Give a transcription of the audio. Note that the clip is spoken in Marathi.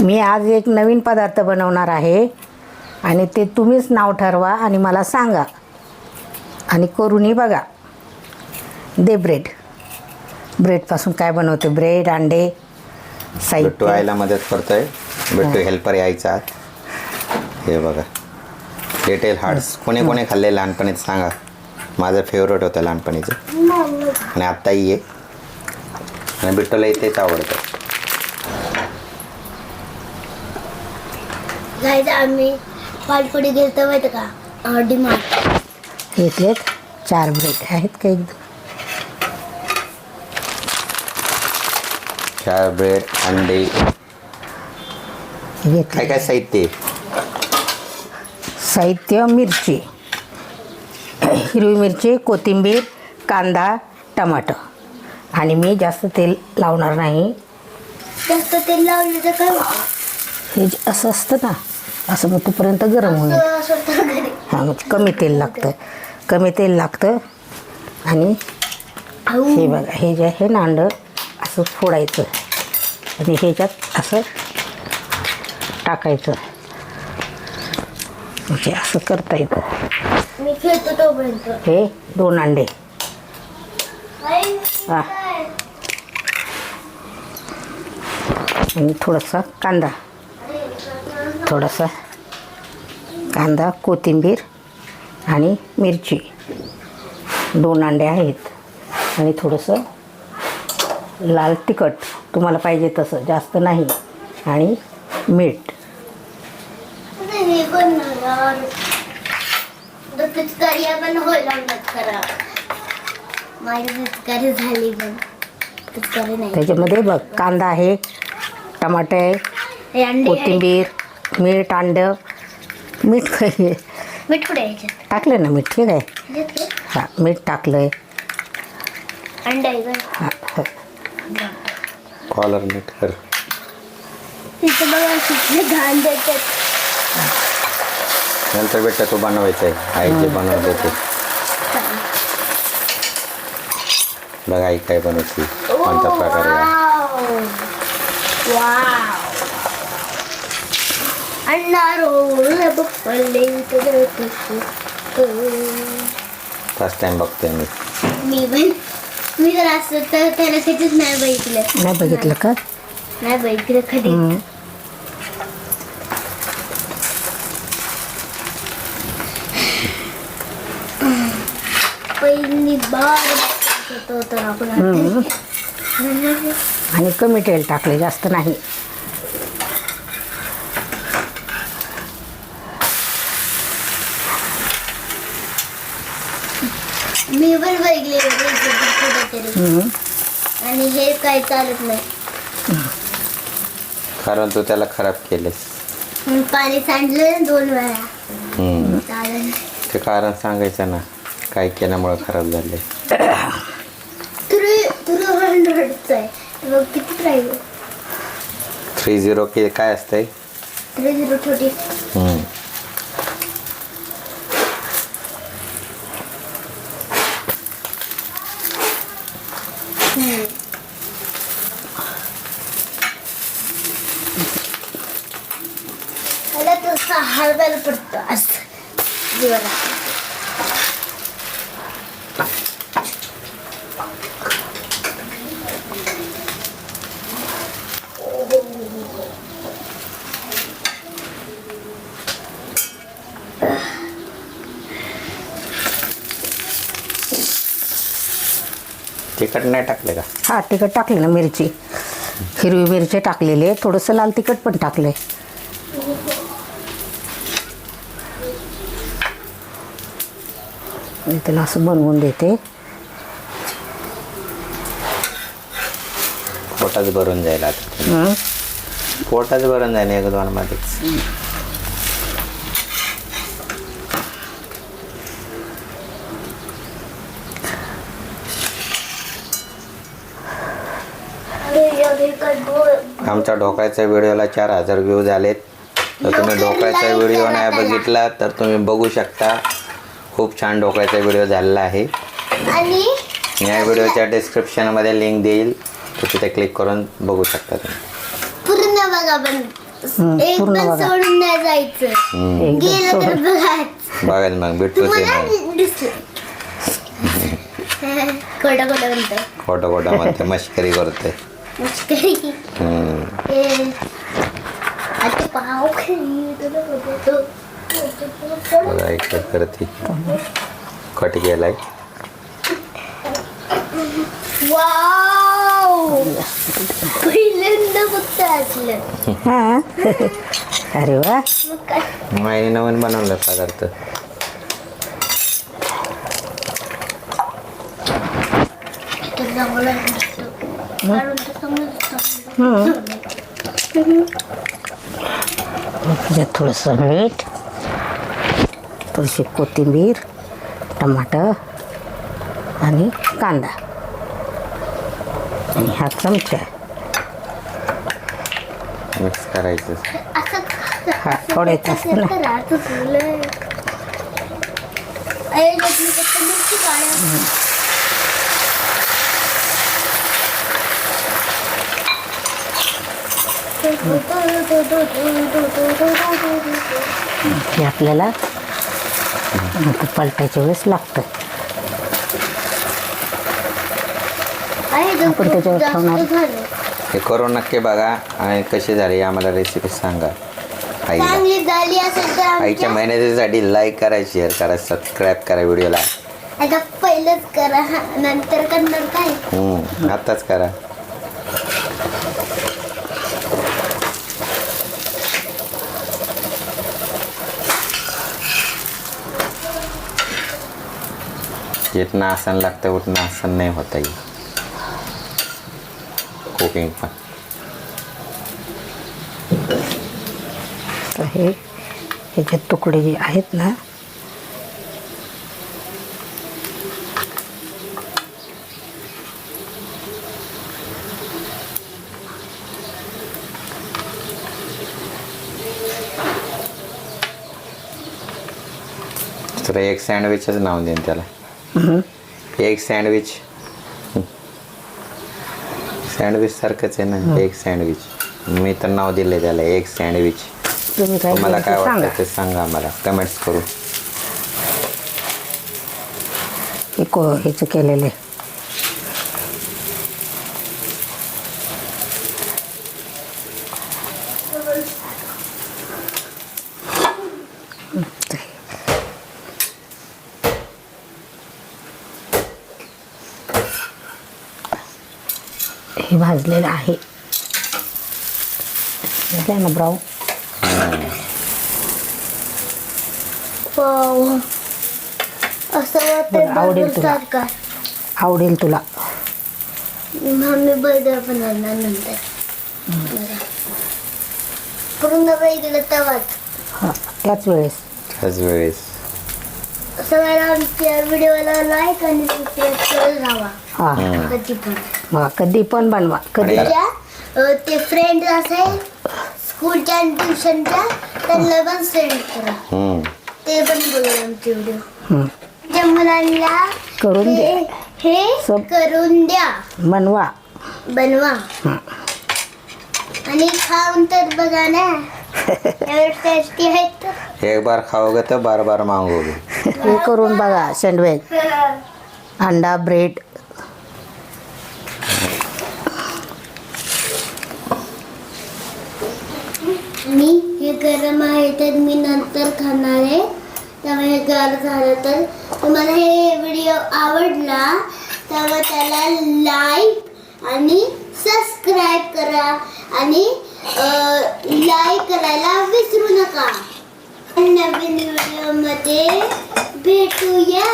मी आज एक नवीन पदार्थ बनवणार आहे. आणि ते तुम्हीच नाव ठरवा आणि मला सांगा. आणि करूनही बघा. दे ब्रेड. ब्रेडपासून काय बनवते? ब्रेड अंडे बिट्टू साहित्य आईला मदत करतोय. बिट्टू हेल्पर यायचा आत. हे बघा. लिटिल हार्ट्स कोणी कोणी खाल्ले लहानपणीत सांगा. माझं फेवरेट होतं लहानपणीचं. आणि आत्ताही आहे. आणि बिट्टूला इथेच आवडतं. जायचं आम्ही. पालपडी गेलतो माहिती का? डिमार्ट घेतलेत चार ब्रेड आहेत का एक चार ब्रेड अंडे. काय घेतले काय साहित्य आहे? साहित्य मिरची. हिरवी मिरची कोथिंबीर कांदा टमाटर आणि मी जास्त तेल लावणार नाही. जास्त तेल लावलं तर काय होतं? हे जे असं असतं ना असं मग तोपर्यंत गरम होईल हां म्हणजे कमी तेल लागतं. कमी तेल लागतं आणि. हे बघा हे जे आहे ना अंडं असं फोडायचं. आणि ह्याच्यात असं टाकायचं. म्हणजे असं करता येतं. हे दोन अंडे. हा. आणि थोडासा कांदा. थोडासा कांदा कोथिंबीर आणि मिरची. दोन अंडे आहेत. आणि थोडंसं लाल तिखट तुम्हाला पाहिजे तसं. जास्त नाही. आणि मीठ. त्याच्यामध्ये बघ कांदा आहे टमाटे आहे. कोथिंबीर मीठ अंडं मीठ काय मीठ कुठे आहे याच्यात? टाकलं ना मीठ ठीक आहे. याच्यात ते हां मीठ टाकलं आहे अंडे आहे का? हां हां. कॉलर नीट कर. तिथं बघा किती घाण देतात. नंतर बेटा तू बनवायचं आहे. आई जे बनवते ते बघा आई काय बनवते. कोणत्या प्रकारे आहे. वाव. फर्स्ट टाइम बघतोय मी मी पण मी जर असं तर त्याला कधीच नाही बघितलं नाही बघितलं का नाही बघितलं कधी. पहिली बार होतो तर आपण. आणि कमी तेल टाकले जास्त नाही. मी पण हम्म. आणि हे काय चालत नाही. कारण तू त्याला खराब केलेस. पाणी सांडलं दोन वेळा. ते कारण सांगायचं ना काय केल्यामुळं खराब झाले थ्री झिरो के काय असतंय? थ्री झिरो थर्टी हम्म. त्याला हलवायला पडतं असं जीवनात तिखट नाही टाकले का? हा तिखट टाकले ना मिरची. हिरवी मिरची टाकलेली आहे. थोडंसं लाल तिखट पण टाकलंय. मी त्याला असं बनवून देते. पोटाच भरून जाईल आता. पोटाच भरून जाईल एक दोन मध्येच अरे एवढे काय गोड आमच्या ढोकळ्याच्या व्हिडिओला चार हजार व्ह्यू झालेत. तर तुम्ही ढोकळ्याचा व्हिडिओ नाही बघितला तर तुम्ही बघू शकता. खूप छान ढोकळ्याचा व्हिडिओ झालेला आहे. आणि? या व्हिडिओच्या डिस्क्रिप्शनमध्ये लिंक देईल. तर तिथे क्लिक करून बघू शकता तुम्ही. पूर्ण बघा जायचं. गेलं तर मग तुम्हाला मग. दिसलं. खोटा खोटा म्हणतो खोटं खोटं म्हणते मस्करी करते तुला बघतो. बघा इकडे करते कट गेलाय वाव पहिल्यांदा फक्त असलं हां अरे वा मग काय नवीन बनवलं पदार्थ. काढून. त्याच्यात थोडंसं मीठ थोडीशी कोथिंबीर टमाटर आणि कांदा. आणि हा चमचा. मिक्स करायचं. हा, असं थोडं असं असं ना चुकलं. अरे, लग्न फक्त मिरची काढा. हे आपल्याला पलटायच्या वेळेस लागतं. आपण त्याच्यावर ठेवणार. झालं. हे करून नक्की बघा आणि कशी झाली आम्हाला रेसिपी सांगा. आईला. चांगली झाली असेल तर आईच्या आमच्या मेहनतीसाठी लाईक करा शेअर करा सबस्क्राईब करा व्हिडिओला आता पहिलंच करा हा, नंतर करणार काय? हम्म, आत्ताच करा. जितना आसन लागतं उतना आसन नाही होता येईल कुकिंग पण तर हे ह्याचे तुकडे जे आहेत ना तर एक सँडविचच नाव देईन त्याला. एक सँडविच सँडविच सारखंच आहे ना एक सँडविच मी तर नाव दिले त्याला एक सँडविच तुम्ही काय तुम्हाला काय सांगा. वाटतं ते सांगा आम्हाला. कमेंट्स करू. हे को ह्याचं केलेले हे भाजलेलं आहे. ना ब्राऊ. असं आवडेल तुला. आवडेल तुला. मम्मी बर्गर बनवणार नंतर. पूर्ण वेगळं तवाच हां त्याच वेळेस. त्याच वेळेस. सगळ्याला आमच्या व्हिडिओला लाईक आणि सबस्क्राईब करत राहा. हां. कधी पण हां कधी पण बनवा कधी. आणि- ते फ्रेंड असे स्कूलच्या आणि ट्युशनच्या त्यांना पण सेंड करा. हम्म. ते पण बघा आमचे व्हिडिओ हं. त्या मुलांना करून द्या. हे- सब- करून द्या. बनवा. बनवा. हं. आणि खाऊन तर बघा ना. एवढं टेस्टी आहेत तर. एक बार खाओगे तो बार बार मांगोगे हे करून बघा सँडविच अंडा ब्रेड मी हे गरम आहे तर मी नंतर खाणार आहे. त्यामुळे हे गार झालं तर तुम्हाला हे व्हिडिओ आवडला तेव्हा त्याला लाईक आणि सबस्क्राईब करा. आणि लाईक करायला विसरू नका. नवीन व्हिडिओमध्ये भेटूया.